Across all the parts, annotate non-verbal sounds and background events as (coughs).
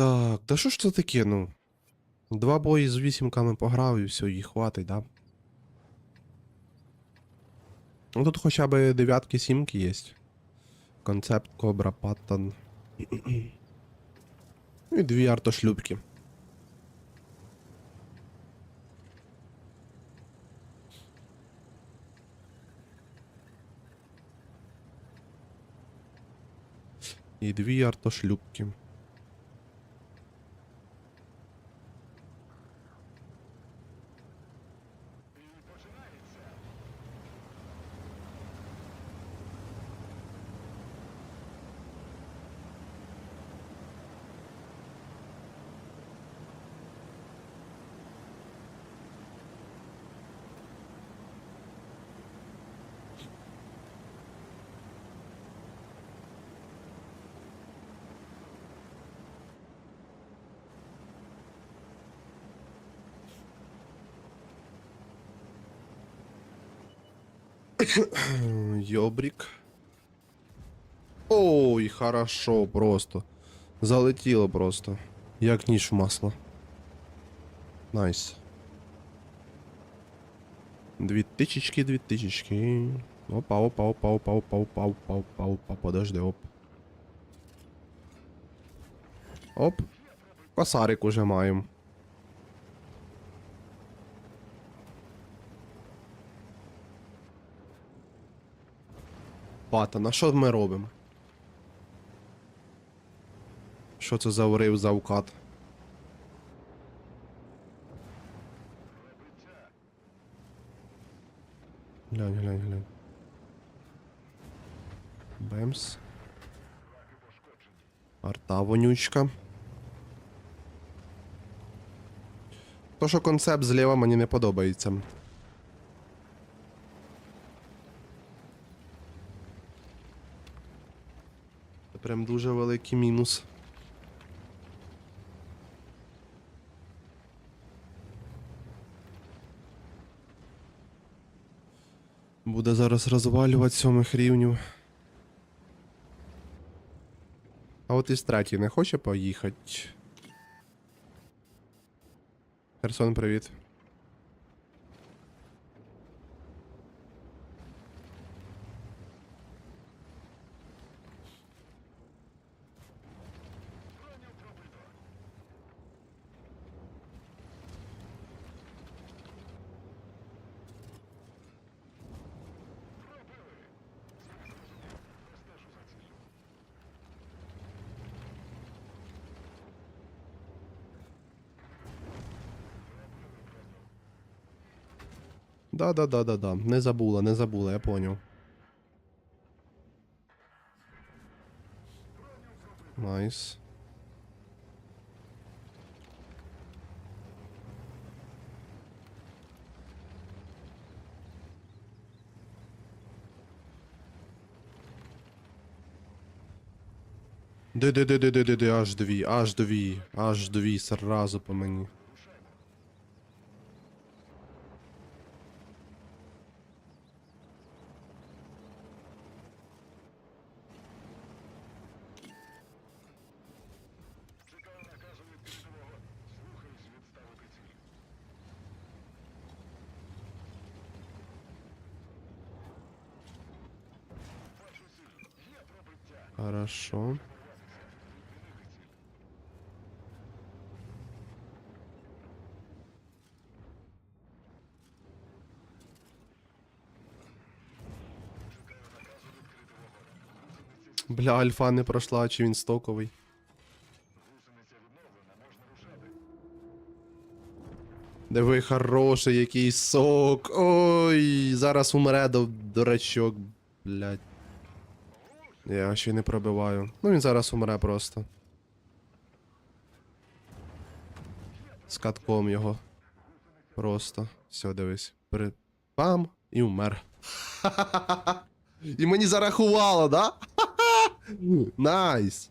Так, та що ж це таке, ну? Два бої з вісімками пограв і все, їх хватить, да? Ну тут хоча б дев'ятки, сімки є. Концепт, кобра, паттон. Ну і дві артошлюбки. І дві артошлюбки. (coughs) Йобрік. Ой, хорошо просто. Залетіло просто. Як ніж в масло. Найс. Дві тичечки, дві тичечки. Опа, опа, опа, опа, опа, опа, опа, опа, опа, подожди, оп. Оп. Косарик уже маємо. Патана, що ми робимо? Що це за урив за укат? Глянь, глянь, глянь. Бемс. Арта вонючка. То, що концепт зліва мені не подобається. Прям дуже великий мінус. Буде зараз розвалювати сьомих рівнів. А от із третій не хоче поїхати. Херсон, привіт. Да-да-да-да-да. Не забула, не забула, я поняв. Найс. Де-де-де-де-де-де, аж дві, аж дві, аж дві, сразу по мені. Хорошо. Бля, альфа не пройшла, чи він стоковий. Диви, хороший який сок. Ой, зараз умре до, дурачок, блядь. Я ще й не пробиваю. Ну він зараз умре просто. З катком його. Просто. Все, дивись. При... Пам! І умер. І мені зарахувало, да? (laughs) Найс.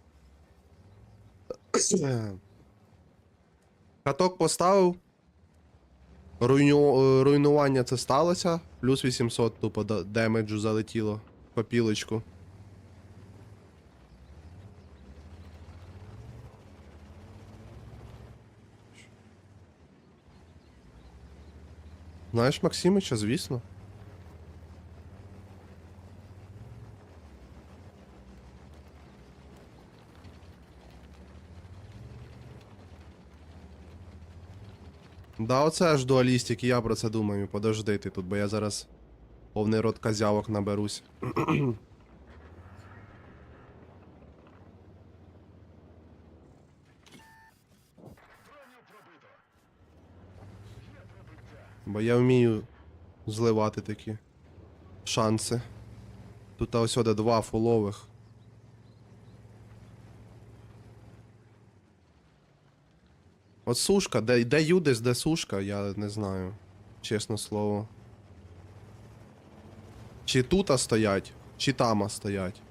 Каток поставив. Руйну... е, Руйнування це сталося. Плюс 800 тупо демеджу залетіло. в Копілочку. Знаєш Максимича, звісно. Да, оце аж дуалістик, і я про це думаю. Подожди ти тут, бо я зараз повний рот козявок наберусь. (clears throat) Бо я вмію зливати такі шанси. Тут ось сюди два фулових. От сушка, де, де Юдис, де сушка, я не знаю. Чесне слово. Чи тута стоять, чи тама стоять.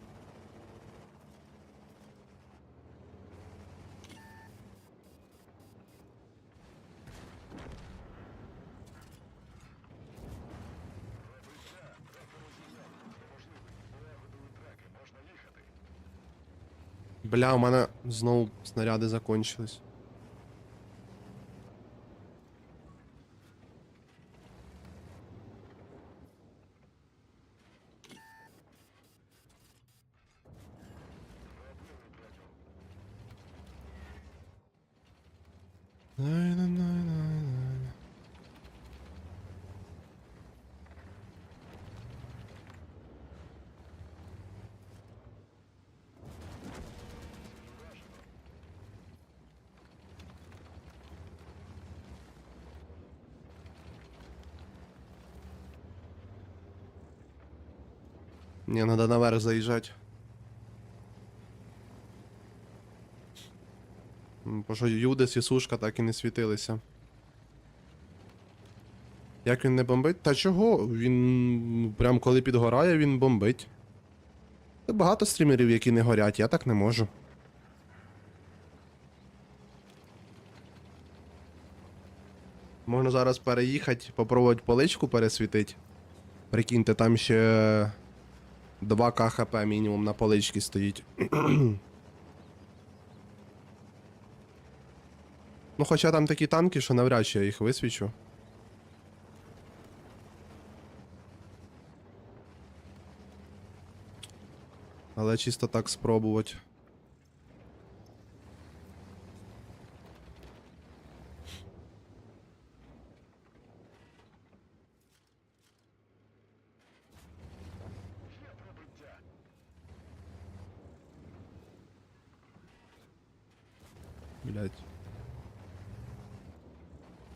Бля, у мене знову снаряди закончились. Не, надо наверх заїжджати. Бо що Юдес і сушка так і не світилися. Як він не бомбить? Та чого? Він прям коли підгорає, він бомбить. Багато стрімерів, які не горять, я так не можу. Можна зараз переїхати, попробувати поличку пересвітити. Прикиньте, там ще 2 КХП мінімум на поличці стоїть. (clears throat) ну, хоча там такі танки, що навряд чи я їх висвічу. Але чисто так спробувати.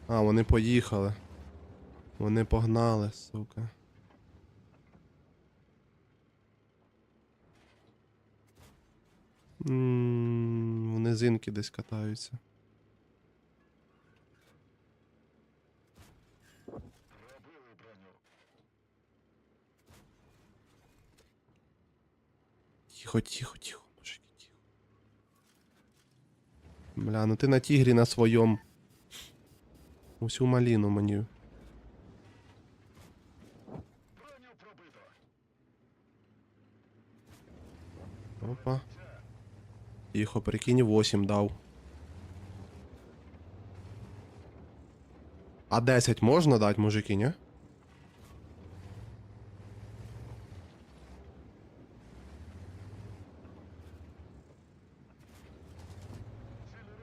А, вони поїхали. Вони погнали, сука. М, В низинки десь катаються. Тихо, тихо, тихо, мужики, тихо. Бля, ну ти на тігрі на своєму. Усю маліну мені. Опа. Тихо, прикинь, 8 дав. А 10 можна дати, мужики, ні?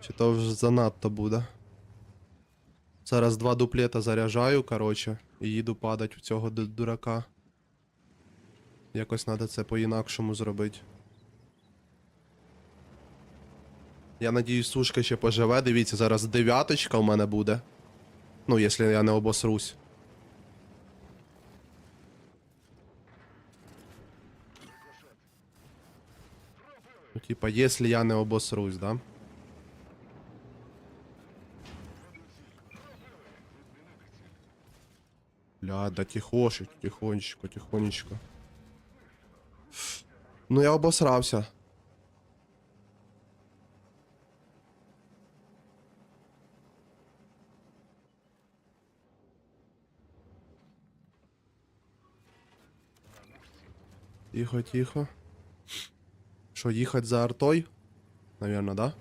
Чи то вже занадто буде? Зараз два дуплета заряджаю, короче, і їду падать в цього дурака. Якось треба це по-інакшому зробити. Я надіюсь, сушка ще поживе. Дивіться, зараз дев'яточка у мене буде. Ну, якщо я не обосрусь. Ну, типа, якщо я не обосрусь, да? Бля, да тихошечко, тихонечко, тихонечко. Ну я обосрався. Тихо, тихо. Що, їхать за артой? Наверно, да?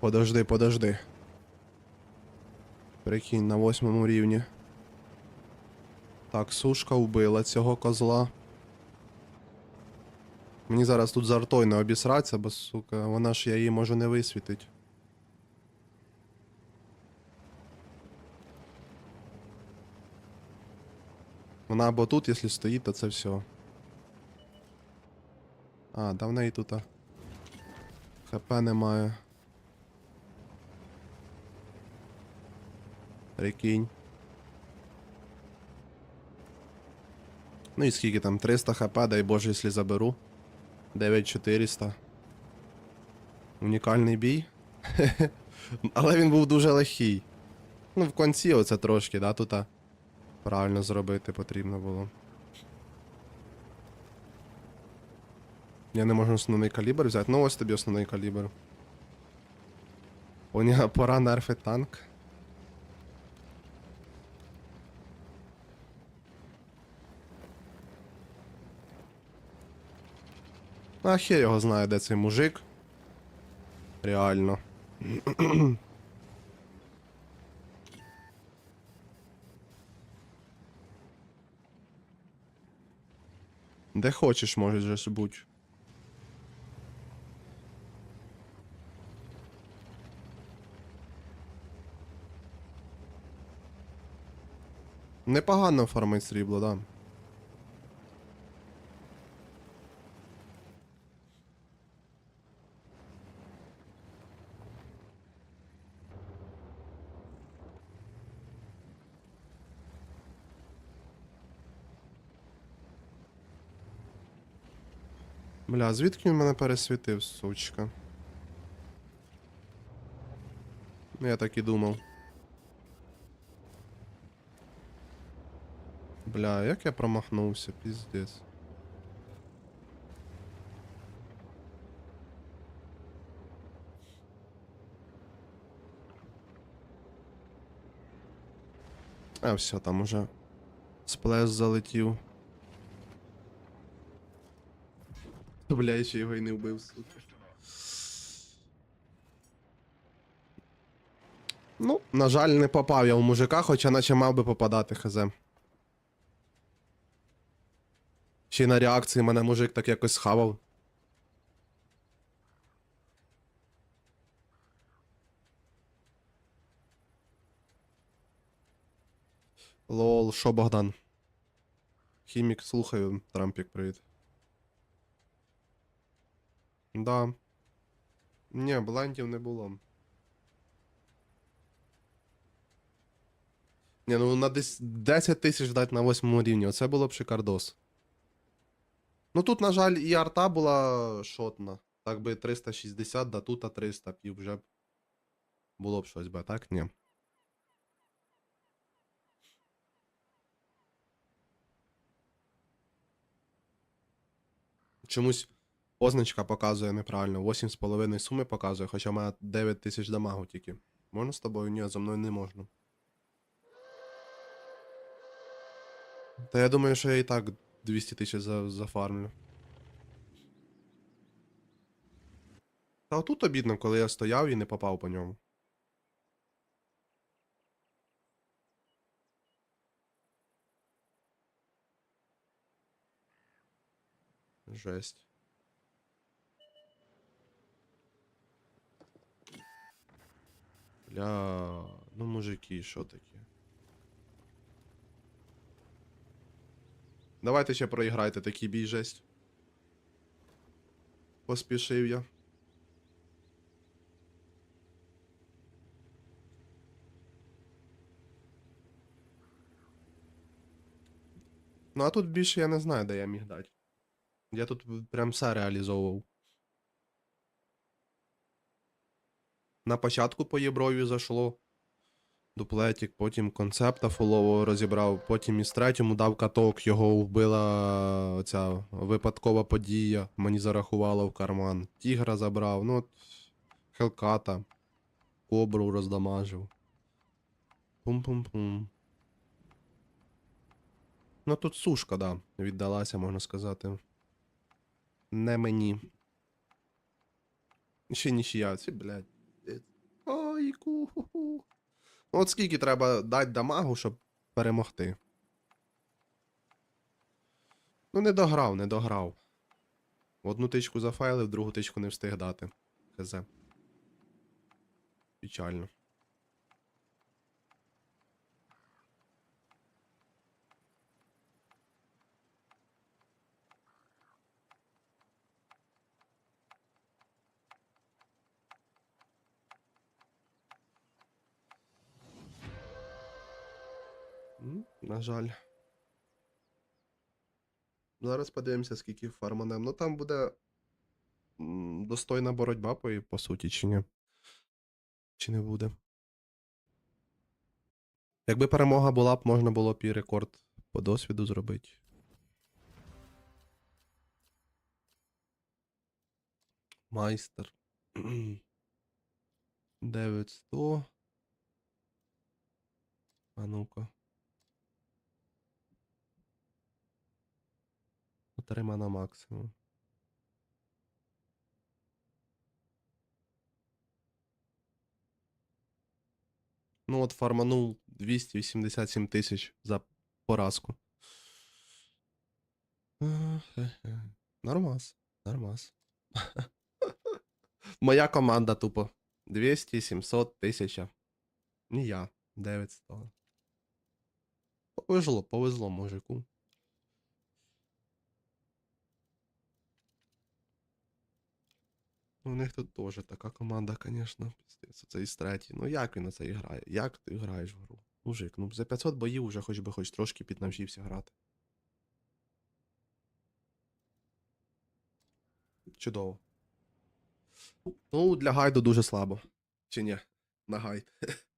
Подожди, подожди. Прикинь, на восьмому рівні. Так, сушка вбила цього козла. Мені зараз тут з артою не обісратися, бо, сука, вона ж я її можу не висвітить. Вона або тут, якщо стоїть, то це все. А, да в неї тут. ХП немає. Прикинь. Ну і скільки там? 300 хп, дай Боже, якщо заберу. 9400. Унікальний бій. (laughs) Але він був дуже легкий. Ну, в кінці оце трошки, да, тут правильно зробити потрібно було. Я не можу основний калібр взяти. Ну ось тобі основний калібр. У нього пора нерфити танк. А хер його знає, де цей мужик. Реально. Де хочеш, можеш же бути. Непогано фармить срібло, да. Бля, звідки він мене пересвітив, сучка? Ну, Я так і думав. Бля, як я промахнувся, піздець. А, все, там уже сплес залетів. Бля, ще його й не вбив, сука. Ну, на жаль, не попав я у мужика, хоча наче мав би попадати, хз. Ще й на реакції мене мужик так якось схавав. Лол, що Богдан? Хімік, слухаю, Трампік, привіт. Да. Ні, блендів не було. Ні, ну на дес- 10 тисяч дати на 8 рівні, оце було б шикардос. Ну тут, на жаль, і арта була шотна. Так би 360, да тут 300 пів вже б. Було б щось би, так? Ні. Чомусь позначка показує неправильно. 8,5 суми показує, хоча має 9 тисяч дамагу тільки. Можна з тобою? Ні, за мною не можна. Та я думаю, що я і так 200 тисяч за, зафармлю. Та отут обідно, коли я стояв і не попав по ньому. Жесть. Бля, ну мужики, що таке? Давайте ще проіграйте такий бій жесть. Поспішив я. Ну а тут більше я не знаю, де я міг дати. Я тут прям все реалізовував. На початку по Єброві зайшло. Дуплетік, потім концепта фулового розібрав, потім із третьому дав каток, його вбила оця випадкова подія, мені зарахувало в карман. Тігра забрав, ну от Хелката, кобру роздамажив. Пум-пум-пум. Ну тут сушка, да, віддалася, можна сказати. Не мені. Ще нічия, ці, блядь. Ой. Ну, От скільки треба дати дамагу, щоб перемогти. Ну, не дограв, не дограв. Одну тичку зафайлив, другу тичку не встиг дати. Хз. Печально. На жаль. Зараз подивимося, скільки фарманем. Ну там буде достойна боротьба, по, по суті, чи ні? Чи не буде? Якби перемога була б, можна було б і рекорд по досвіду зробити. Майстер. (clears throat) 900. А ну-ка. Отрима на максимум. Ну от фарманув 287 тисяч за поразку. Е-е-е. Нормас, нормас. (laughs) Моя команда тупо. 200, 700, 1000. Не я. 900. Повезло, повезло мужику. У них тут теж така команда, звісно, пиздець. Це із третій. Ну як він на це грає? Як ти граєш в гру? Мужик, ну за 500 боїв уже хоч би хоч трошки піднавчився грати. Чудово. Ну, для гайду дуже слабо. Чи ні? На гайд. (laughs)